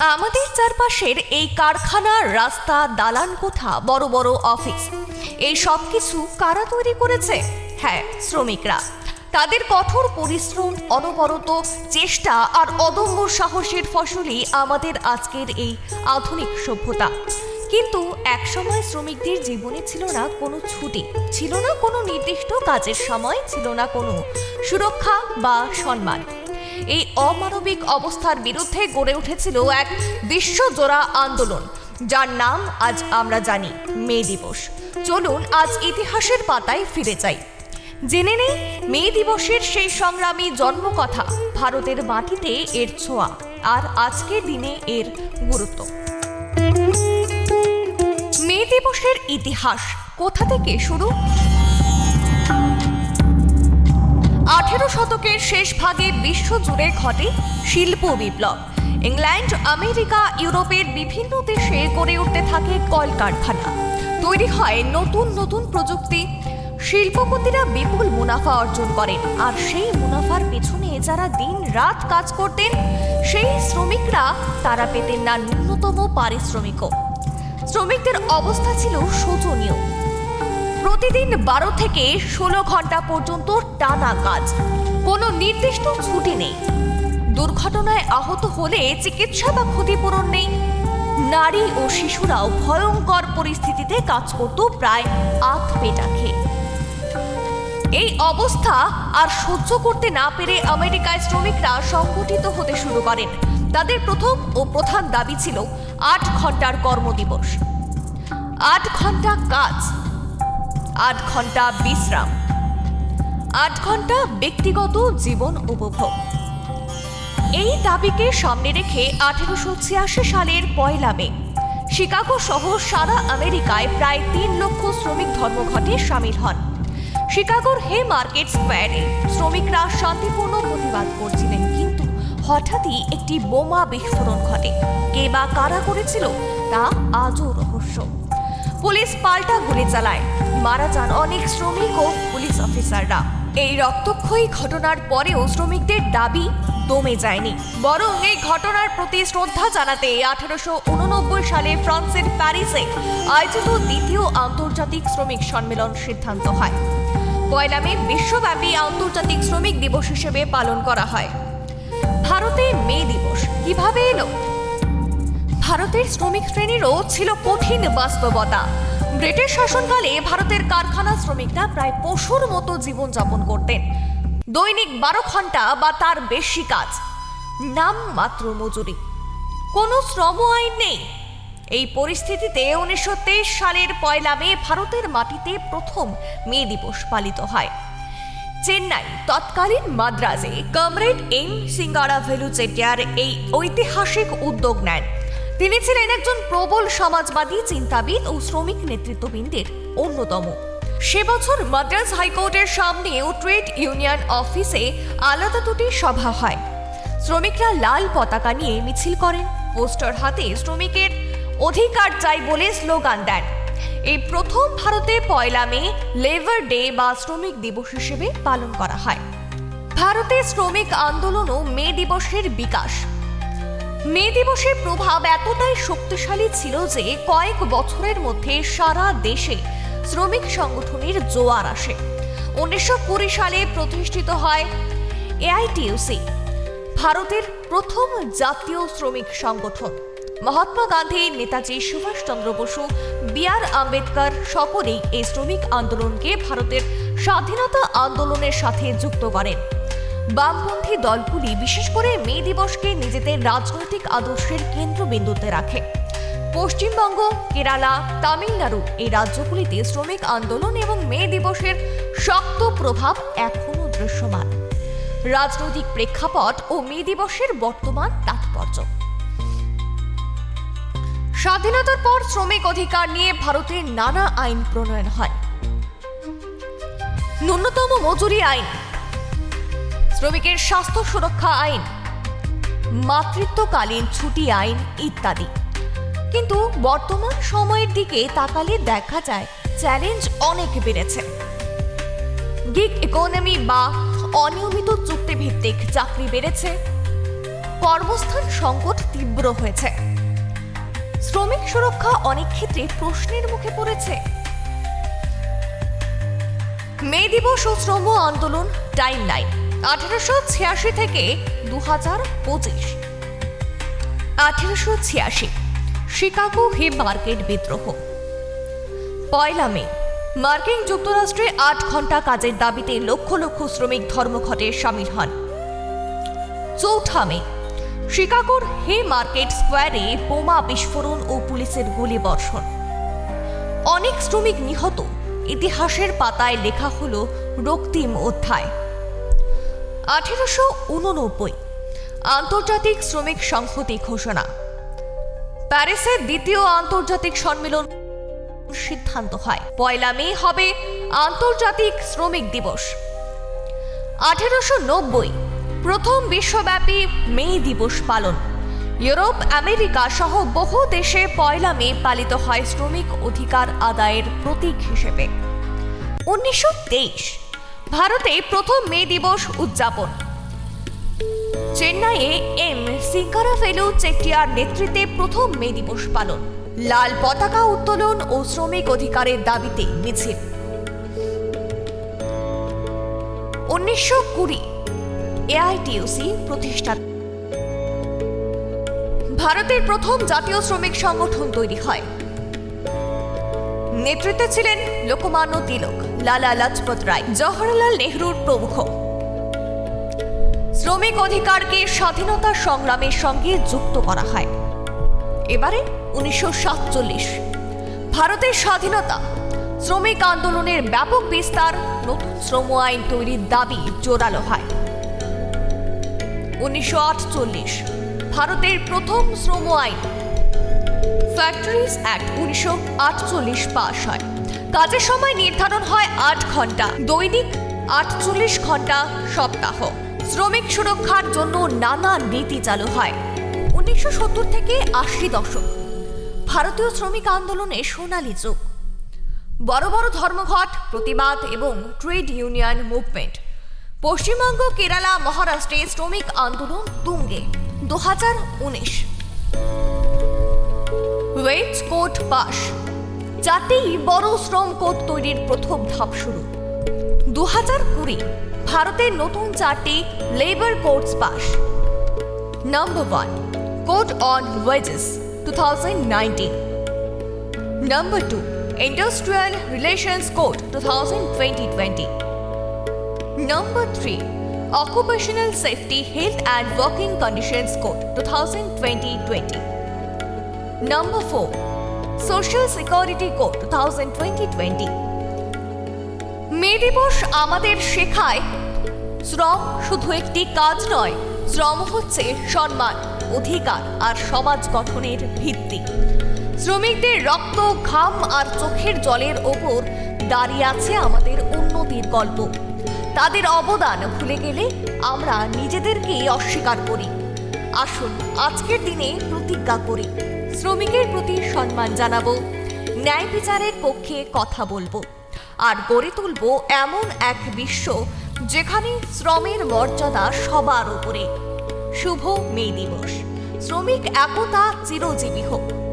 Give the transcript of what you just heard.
আমাদের চারপাশের এই কারখানা, রাস্তা, দালান কোঠা, বড় বড় অফিস, এই সব কিছু কারা তৈরি করেছে? হ্যাঁ শ্রমিকরা। তাদের কঠোর পরিশ্রম, অনবরত চেষ্টা আর অদম্য সাহসের ফসলই আমাদের আজকের এই আধুনিক সভ্যতা। কিন্তু একসময় শ্রমিকদের জীবনে ছিল না কোনো ছুটি, ছিল না কোনো নির্দিষ্ট কাজের সময়, ছিল না কোনো সুরক্ষা বা সম্মান। এই অমানবিক অবস্থার বিরুদ্ধে গড়ে উঠেছিল এক বিশ্বজোড়া আন্দোলন, যার নাম আজ আমরা জানি মে দিবস। চলুন আজ ইতিহাসের পাতায় ফিরে যাই। জেনে নেই মে দিবসের সেই সংগ্রামী জন্মকথা ভারতের মাটিতে এর ছোঁয়া আর আজকের দিনে এর গুরুত্ব। মে দিবসের ইতিহাস কোথা থেকে শুরু? আঠেরো শতকের শেষ ভাগে বিশ্বজুড়ে ঘটে শিল্প বিপ্লব। ইংল্যান্ড, আমেরিকা, ইউরোপের বিভিন্ন দেশে গড়ে উঠতে থাকে কলকারখানা। তৈরি হয় নতুন নতুন প্রযুক্তি। শিল্পপতিরা বিপুল মুনাফা অর্জন করেন আর সেই মুনাফার পেছনে যারা দিন রাত কাজ করতেন, সেই শ্রমিকরা তারা পেতেন না ন্যূনতম পারিশ্রমিকও। শ্রমিকদের অবস্থা ছিল শোচনীয়। প্রতিদিন বারো থেকে ষোলো ঘণ্টা পর্যন্ত টানা কাজ। কোনো নির্দিষ্ট ছুটি নেই। দুর্ঘটনায় আহত হলে চিকিৎসা বা ক্ষতিপূরণ নেই। নারী ও শিশুরাও ভয়ঙ্কর পরিস্থিতিতে কাজ করত প্রায় আধ পেটা খেয়ে এই অবস্থা আর সহ্য করতে না পেরে আমেরিকায় শ্রমিকরা সংগঠিত হতে শুরু করেন। তাদের প্রথম ও প্রধান দাবি ছিল আট ঘণ্টার কর্মদিবস। আট ঘণ্টা কাজ। আট ঘণ্টা বিশ্রাম। আট ঘণ্টা ব্যক্তিগত জীবন উপভোগ। এই দাবিকে সামনে রেখে আঠেরোশো ছিয়াশি সালের পয়লা মে, শিকাগো সহ সারা আমেরিকায় প্রায় তিন লক্ষ শ্রমিক ধর্মঘটে সামিল হন। শিকাগোর হে মার্কেট স্কোয়ারে শ্রমিকরা শান্তিপূর্ণ প্রতিবাদ করছিলেন, কিন্তু হঠাৎই একটি বোমা বিস্ফোরণ ঘটে। কে বা কারা করেছিল তা আজও রহস্য। পুলিশ পাল্টা গুলি চালায়। মারা যান অনেক শ্রমিক ও পুলিশ অফিসাররা। এই রক্তক্ষয়ী ঘটনার পরেও শ্রমিকদের দাবি দমে যায়নি। বরং এই ঘটনার প্রতি শ্রদ্ধা জানাতে আঠারোশো উননব্বই সালে ফ্রান্সের প্যারিসে আয়োজিত দ্বিতীয় আন্তর্জাতিক শ্রমিক সম্মেলন সিদ্ধান্ত হয়। পয়লা মে বিশ্বব্যাপী আন্তর্জাতিক শ্রমিক দিবস হিসেবে পালন করা হয়। ভারতে মে দিবস কীভাবে এলো? ভারতের শ্রমিক শ্রেণীরও ছিল কঠিন বাস্তবতা। ব্রিটিশ শাসনকালে ভারতের কারখানা শ্রমিকরা প্রায় পশুর মতো জীবনযাপন করতেন। দৈনিক বারো ঘণ্টা বা তার বেশি কাজ। নাম মাত্র মজুরি। কোনো শ্রম আইন নেই। এই পরিস্থিতিতে উনিশশো তেইশ সালের পয়লা মে ভারতের মাটিতে প্রথম মে দিবস পালিত হয়। চেন্নাই তৎকালীন মাদ্রাজে কমরেড এম সিঙ্গারা ভেলু চেটিয়ার এই ঐতিহাসিক উদ্যোগ নেন। তিনি ছিলেন একজন প্রবল সমাজবাদী, চিন্তাবিদ ও শ্রমিক নেতৃত্ববৃন্দের অন্যতম। সে বছর মাদ্রাজ হাইকোর্টের সামনেও ট্রেড ইউনিয়ন অফিসে আলাদা দুটি সভা হয়। শ্রমিকরা লাল পতাকা নিয়ে মিছিল করেন। পোস্টার হাতে শ্রমিকের অধিকার চাই বলে স্লোগান দেন। এই প্রথম ভারতে পয়লা মে, লেবার ডে বা শ্রমিক দিবস হিসেবে পালন করা হয়। ভারতে শ্রমিক আন্দোলন ও মে দিবসের বিকাশ। মে দিবসের প্রভাব এতটাই শক্তিশালী ছিল যে কয়েক বছরের মধ্যে সারা দেশে শ্রমিক সংগঠনের জোয়ার আসে। উনিশশো কুড়ি সালে প্রতিষ্ঠিত হয় এআইটিউসি, ভারতের প্রথম জাতীয় শ্রমিক সংগঠন। মহাত্মা গান্ধী, নেতাজি সুভাষচন্দ্র বসু বি আর আম্বেদকর সকলেই এই শ্রমিক আন্দোলনকে ভারতের স্বাধীনতা আন্দোলনের সাথে যুক্ত করেন। বামপন্থী দলগুলি বিশেষ করে মে দিবসকে নিজেদের রাজনৈতিক আদর্শের কেন্দ্রবিন্দুতে রাখে। পশ্চিমবঙ্গ, কেরালা, তামিলনাড়ু এই রাজ্যগুলিতে শ্রমিক আন্দোলন এবং মে দিবসের শক্ত প্রভাব এখনও দৃশ্যমান। রাজনৈতিক প্রেক্ষাপট ও মে দিবসের বর্তমান তাৎপর্য। স্বাধীনতার পর শ্রমিক অধিকার নিয়ে ভারতে নানা আইন প্রণয়ন হয়। ন্যূনতম মজুরি আইন শ্রমিকের স্বাস্থ্য সুরক্ষা আইন, মাতৃত্বকালীন ছুটি আইন ইত্যাদি। কিন্তু বর্তমান সময়ের দিকে তাকালে দেখা যায় চ্যালেঞ্জ অনেক বেড়েছে। গিগ ইকোনমি বা অনিয়মিত চুক্তিভিত্তিক চাকরি বেড়েছে। কর্মস্থান সংকট তীব্র হয়েছে। শ্রমিক সুরক্ষা অনেক ক্ষেত্রে প্রশ্নের মুখে পড়েছে। মে দিবস ও শ্রম আন্দোলন টাইম লাইন আঠারোশো ছিয়াশি থেকে দু হাজার পঁচিশ। আঠারোশো ছিয়াশি, শিকাগো হে মার্কেট বিদ্রোহ। পয়লা মে, মার্কিন যুক্তরাষ্ট্রে আট ঘণ্টা কাজের দাবিতে লক্ষ লক্ষ শ্রমিক ধর্মঘটে সামিল হন। চৌঠা মে, শিকাগোর হে মার্কেট স্কোয়ারে বোমা বিস্ফোরণ ও পুলিশের গুলি বর্ষণ অনেক শ্রমিক নিহত, ইতিহাসের পাতায় লেখা হলো রক্তিম অধ্যায়। আঠেরোশো উননব্বই আন্তর্জাতিক শ্রমিক সংহতি ঘোষণা। প্যারিসের দ্বিতীয় আন্তর্জাতিক সম্মেলন সিদ্ধান্ত হয়। পয়লা মে হবে আন্তর্জাতিক শ্রমিক দিবস। আঠেরোশো নব্বই, প্রথম বিশ্বব্যাপী মে দিবস পালন। ইউরোপ, আমেরিকা সহ বহু দেশে পয়লা মে পালিত হয় শ্রমিক অধিকার আদায়ের প্রতীক হিসেবে। উনিশশো তেইশ ভারতে প্রথম মে দিবস উদযাপন। চেন্নাইয়ে এম সিঙ্গারাফেলু চেট্টিয়ার নেতৃত্বে প্রথম মে দিবস পালন। লাল পতাকা উত্তোলন ও শ্রমিক অধিকারের দাবিতে মিছিল। উনিশশো কুড়ি এআইটিউসি প্রতিষ্ঠা ভারতের প্রথম জাতীয় শ্রমিক সংগঠন তৈরি হয়। নেতৃত্বে ছিলেন লোকমান্য তিলক। লালা লাজপত রায়, জওহরলাল নেহরুর প্রমুখ। শ্রমিক অধিকারকে স্বাধীনতা সংগ্রামের সঙ্গে যুক্ত করা হয়। এবারে উনিশশো সাতচল্লিশ। ভারতের স্বাধীনতা, শ্রমিক আন্দোলনের ব্যাপক বিস্তার, নতুন শ্রম আইন তৈরির দাবি জোরালো হয়। উনিশশো আটচল্লিশ, ভারতের প্রথম শ্রম আইন। ফ্যাক্টরিজ অ্যাক্ট উনিশশো আটচল্লিশ পাশ হয়। কাজের সময় নির্ধারণ হয় আট ঘণ্টা, দৈনিক আটচল্লিশ ঘণ্টা সপ্তাহ। শ্রমিক সুরক্ষার জন্য নানা নীতি চালু হয়। উনিশশো সত্তর থেকে আশি দশক, ভারতীয় শ্রমিক আন্দোলনে সোনালী যুগ। বড় বড় ধর্মঘট, প্রতিবাদ এবং trade union movement. Paschimbanga, Kerala, মহারাষ্ট্রে শ্রমিক আন্দোলন তুঙ্গে, দু হাজার উনিশ। Wedge code pass. যাতেই বড় শ্রম কোড তৈরির প্রথম ধাপ শুরু। দু হাজার কুড়ি ভারতের নতুন চারটি labour codes pass number one code on wages two thousand number two industrial relations code two thousand twenty twenty Number 3 Occupational Safety, Health and Working Conditions Code 2020-20. Number 4 Social Security Code 2020-20. মে দিবস আমাদের শেখায়, শ্রম শুধু একটি কাজ নয়, শ্রম হচ্ছে সম্মান, অধিকার আর সমাজ গঠনের ভিত্তি। শ্রমিকদের রক্ত, ঘাম আর চোখের জলের ওপর দাঁড়িয়ে আছে আমাদের উন্নতির গল্প। তাদের অবদান ভুলে গেলে আমরা নিজেদেরকেই অস্বীকার করি। আসুন, আজকের দিনে প্রতিজ্ঞা করি। শ্রমিকের প্রতি সম্মান জানাব। ন্যায় বিচারের পক্ষে কথা বলব। আর গড়ে তুলব এমন এক বিশ্ব যেখানে শ্রমের মর্যাদা সবার উপরে। শুভ মে দিবস। শ্রমিক একতা চিরজীবী হোক।